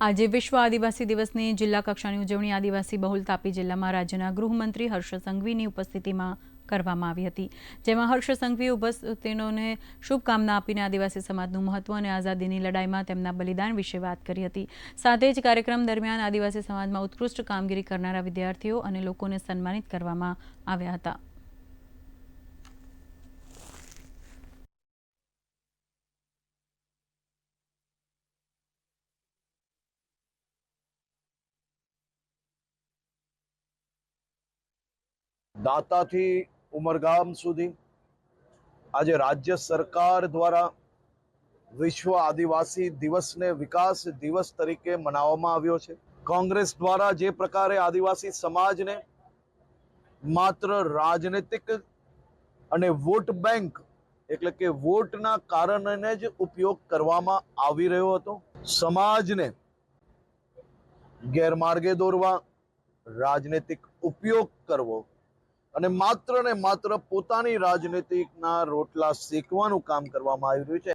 આજે વિશ્વ આદિવાસી દિવસની જિલ્લા કક્ષાની ઉજવણી આદિવાસી બહુલ તાપી જિલ્લામાં રાજ્યના ગૃહમંત્રી હર્ષ સંઘવીની ઉપસ્થિતિમાં કરવામાં આવી હતી. જેમાં હર્ષ સંઘવી ઉપસ્થિતિનોને શુભકામના આપીને આદિવાસી સમાજનું મહત્વ અને આઝાદીની લડાઈમાં તેમના બલિદાન વિશે વાત કરી હતી. સાથે જ કાર્યક્રમ દરમિયાન આદિવાસી સમાજમાં ઉત્કૃષ્ટ કામગીરી કરનારા વિદ્યાર્થીઓ અને લોકોને સન્માનિત કરવામાં આવ્યા હતા. દાતાથી ઉમરગામ સુધી આજે રાજ્ય સરકાર દ્વારા વિશ્વ આદિવાસી દિવસને વિકાસ દિવસ તરીકે મનાવવામાં આવ્યો છે. કોંગ્રેસ દ્વારા જે પ્રકારે આદિવાસી સમાજને માત્ર રાજનૈતિક અને વોટ બેંક એટલે કે વોટના કારણને જ ઉપયોગ કરવામાં આવી રહ્યો હતો. સમાજને ગેરમાર્ગે દોરવા, રાજનૈતિક ઉપયોગ કરવો અને માત્ર ને માત્ર પોતાની રાજનૈતિકના રોટલા શેકવાનું કામ કરવામાં આવી રહ્યું છે.